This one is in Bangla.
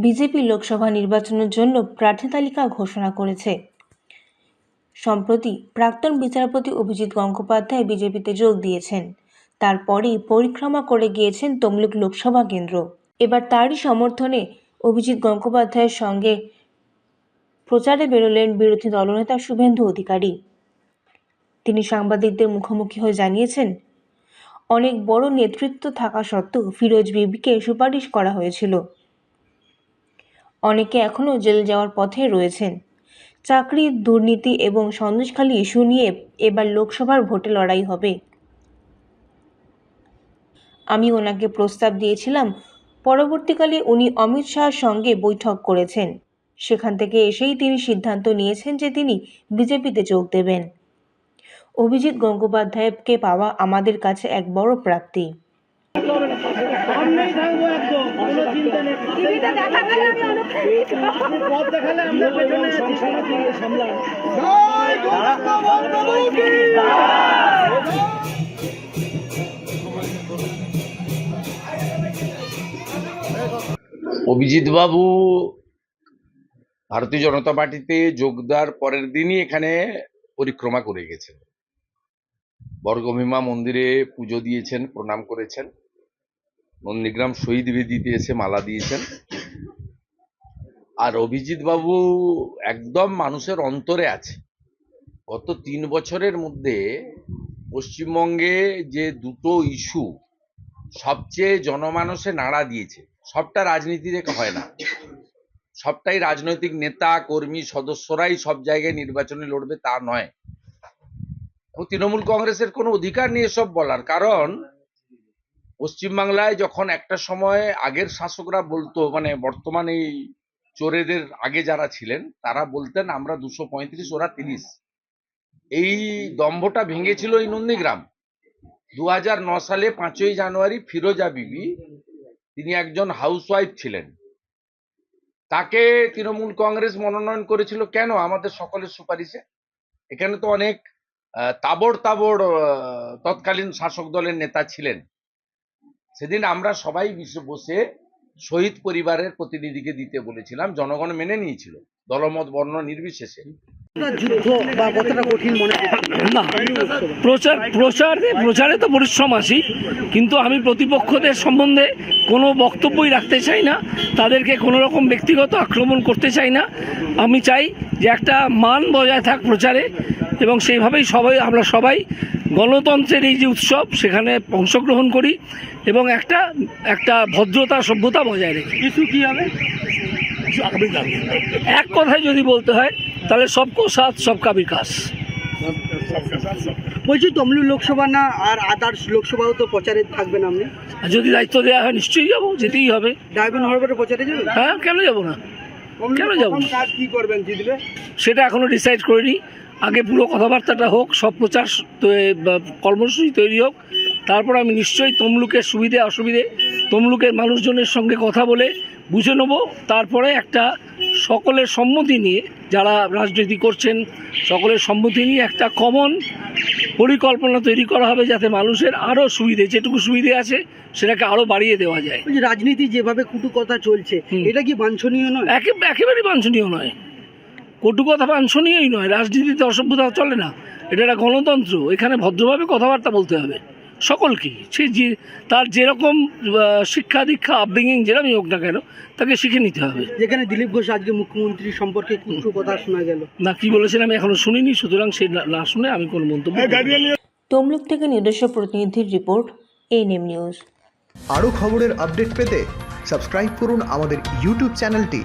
বিজেপি লোকসভা নির্বাচনের জন্য প্রার্থী তালিকা ঘোষণা করেছে। সম্প্রতি প্রাক্তন বিচারপতি অভিজিৎ গঙ্গোপাধ্যায় বিজেপিতে যোগ দিয়েছেন। তারপরেই পরিক্রমা করে গিয়েছেন তমলুক লোকসভা কেন্দ্র। এবার তারই সমর্থনে অভিজিৎ গঙ্গোপাধ্যায়ের সঙ্গে প্রচারে বেরোলেন বিরোধী দলনেতা শুভেন্দু অধিকারী। তিনি সাংবাদিকদের মুখোমুখি হয়ে জানিয়েছেন, অনেক বড় নেতৃত্ব থাকা সত্ত্বেও ফিরোজ বিবিকে সুপারিশ করা হয়েছিল। অনেকে এখনও জেলে যাওয়ার পথে রয়েছেন। চাকরি, দুর্নীতি এবং সন্দেশখালী ইস্যু নিয়ে এবার লোকসভার ভোটে লড়াই হবে। আমি ওনাকে প্রস্তাব দিয়েছিলাম। পরবর্তীকালে উনি অমিত শাহর সঙ্গে বৈঠক করেছেন। সেখান থেকে এসেই তিনি সিদ্ধান্ত নিয়েছেন যে তিনি বিজেপিতে যোগ দেবেন। অভিজিৎ গঙ্গোপাধ্যায়কে পাওয়া আমাদের কাছে এক বড় প্রাপ্তি। সামনেই থাকব একদম কোনো চিন্তা নেই। টিভিতে দেখা গেলে আমি অনেক আপনি পথ দেখালে আমরা পেছনে আছি। সামলান। অভিজিৎ বাবু ভারতীয় জনতা পার্টিতে যোগ দেওয়ার পরের দিনই এখানে পরিক্রমা করে গেছেন। বর্গভীমা মন্দিরে পুজো দিয়েছেন প্রণাম করেছেন। নন্দীগ্রাম শহীদ বেদিতে এসে মালা দিয়েছেন। আর অভিজিৎ বাবু একদম মানুষের অন্তরে আছে। গত তিন বছরের মধ্যে পশ্চিমবঙ্গে যে দুটো ইস্যু সবচেয়ে জনমানসে নাড়া দিয়েছে, সবটা রাজনীতি দেখে হয় না। সবটাই রাজনৈতিক নেতা, কর্মী, সদস্যরাই সব জায়গায় নির্বাচনে লড়বে তা নয়। তৃণমূল কংগ্রেসের কোনো অধিকার নিয়ে এসব বলার। কারণ পশ্চিমবাংলায় যখন একটা সময় আগের শাসকরা বলতো মানে বর্তমান এই চোরেদের আগে যারা ছিলেন, তারা বলতেন, আমরা দুশো পঁয়ত্রিশ, ওরা তিরিশ। এই দম্ভটা ভেঙেছিল এই নন্দীগ্রাম। দু সালে পাঁচই জানুয়ারি ফিরোজা বিবি, তিনি একজন হাউসওয়াইফ ছিলেন। তাকে তৃণমূল কংগ্রেস মনোনয়ন করেছিল কেন? আমাদের সকলের সুপারিশে। এখানে তো অনেক তাবড় তাবড় তৎকালীন শাসক দলের নেতা ছিলেন। সেদিন আমরা সবাই বসে- শহীদ পরিবারের প্রতিনিধিকে দিতে বলেছিলাম, জনগণ মেনে নিয়েছিল, দলমত, বর্ণ নির্বিশেষে। প্রচার, প্রচারে প্রচারে তো পরিশ্রম আসি, কিন্তু আমি প্রতিপক্ষদের সম্বন্ধে কোনো বক্তব্যই রাখতে চাই না, তাদেরকে কোনো রকম ব্যক্তিগত আক্রমণ করতে চাই না। আমি চাই যে একটা মান বজায় থাক প্রচারে এবং সেইভাবেই সবাই আমরা সবাই গণতন্ত্রের এই যে উৎসব সেখানে অংশগ্রহণ করি এবং একটা একটা ভদ্রতা সভ্যতা বজায় রেখে। কিছু কি হবে? এক কথায় যদি বলতে হয় তাহলে সবকো সাথ সবকা বিকাশ। বলছি তমলু লোকসভা না আর আদার্স লোকসভাও তো প্রচারে থাকবেন আপনি? আর যদি দায়িত্ব দেওয়া হয় নিশ্চয়ই যাব যেতেই হবে। ডায়মন্ড হারবারে প্রচারে যাবেন হ্যাঁ কেন যাব না? কেন যাব না? কাজ কি করবেন জিতবে? সেটা এখনও ডিসাইড করিনি। আগে পুরো কথাবার্তাটা হোক সব প্রচার কর্মসূচি তৈরি হোক তারপর আমি নিশ্চয়ই তমলুকের সুবিধে অসুবিধে তমলুকের মানুষজনের সঙ্গে কথা বলে বুঝে নেব। তারপরে একটা সকলের সম্মতি নিয়ে যারা রাজনীতি করছেন সকলের সম্মতি নিয়ে একটা কমন পরিকল্পনা তৈরি করা হবে যাতে মানুষের আরও সুবিধে যেটুকু সুবিধে আছে সেটাকে আরও বাড়িয়ে দেওয়া যায়। রাজনীতি যেভাবে কুটু কথা চলছে এটা কি বাঞ্ছনীয় নয়? একে একেবারেই বাঞ্ছনীয় নয়। কটু কথা বাঞ্ছনীয়ই নয় রাজনীতিতে অসভ্যতা চলে না। এটা একটা গণতন্ত্র এখানে ভদ্রভাবে কথাবার্তা বলতে হবে। সকলকেই সে যে তার যেরকম শিক্ষা দীক্ষা আপব্রিঙ্গিং যেরকমই হোক না কেন তাকে শিখে নিতে হবে। যেখানে দিলীপ ঘোষ আজকে মুখ্যমন্ত্রী সম্পর্কে কুটু কথা শোনা গেল। না কি বলেছেন আমি এখনও শুনিনি সুতরাং সে না- না শুনে আমি কোনো মন্তব্য তমলুক থেকে নিজস্ব প্রতিনিধির রিপোর্ট এনএম নিউজ আরও খবরের আপডেট পেতে সাবস্ক্রাইব করুন আমাদের ইউটিউব চ্যানেলটি।